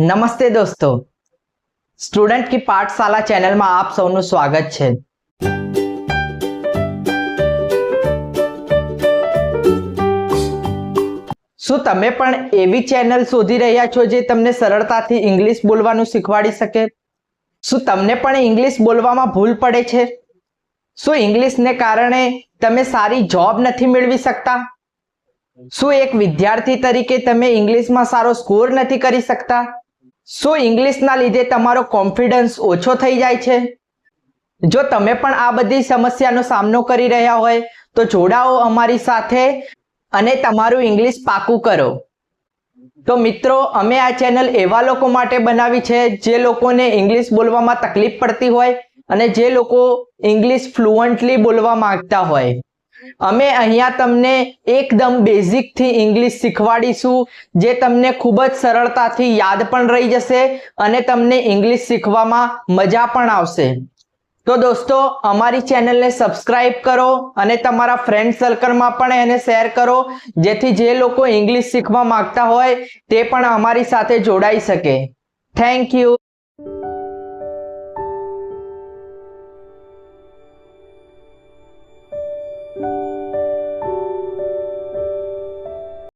નમસ્તે દોસ્તો. સ્ટુડન્ટ કી પાઠશાલા ચેનલમાં આપ સૌનું સ્વાગત છે. શું તમે પણ એવી ચેનલ શોધી રહ્યા છો જે તમને સરળતાથી ઇંગ્લિશ બોલવાનું શીખવાડી શકે? શું તમને પણ ઇંગ્લિશ બોલવામાં ભૂલ પડે છે? શું ઇંગ્લિશને કારણે તમે સારી જોબ નથી મેળવી શકતા? શું એક વિદ્યાર્થી તરીકે તમે ઇંગ્લિશમાં સારો સ્કોર નથી કરી શકતા? શું ઇંગ્લિશના લીધે તમારો કોન્ફિડન્સ ઓછો થઈ જાય છે? જો તમે પણ આ બધી સમસ્યાનો સામનો કરી રહ્યા હોય, તો જોડાઓ અમારી સાથે અને તમારું ઇંગ્લિશ પાકું કરો. તો મિત્રો, અમે આ ચેનલ એવા લોકો માટે બનાવી છે, જે લોકોને ઇંગ્લિશ બોલવામાં તકલીફ પડતી હોય અને જે લોકો ઇંગ્લિશ ફ્લુઅન્ટલી બોલવા માંગતા હોય. અમે અહીંયા તમને એકદમ બેઝિકથી ઇંગ્લિશ શીખવાડીશું, જે તમને ખૂબ જ સરળતાથી યાદ પણ રહી જશે અને તમને ઇંગ્લિશ શીખવામાં મજા પણ આવશે. તો દોસ્તો, અમારી ચેનલને સબસ્ક્રાઇબ કરો અને તમારા ફ્રેન્ડ સર્કલમાં પણ એને શેર કરો, જેથી જે લોકો ઇંગ્લિશ શીખવા માંગતા હોય, તે પણ અમારી સાથે જોડાઈ શકે. Thank you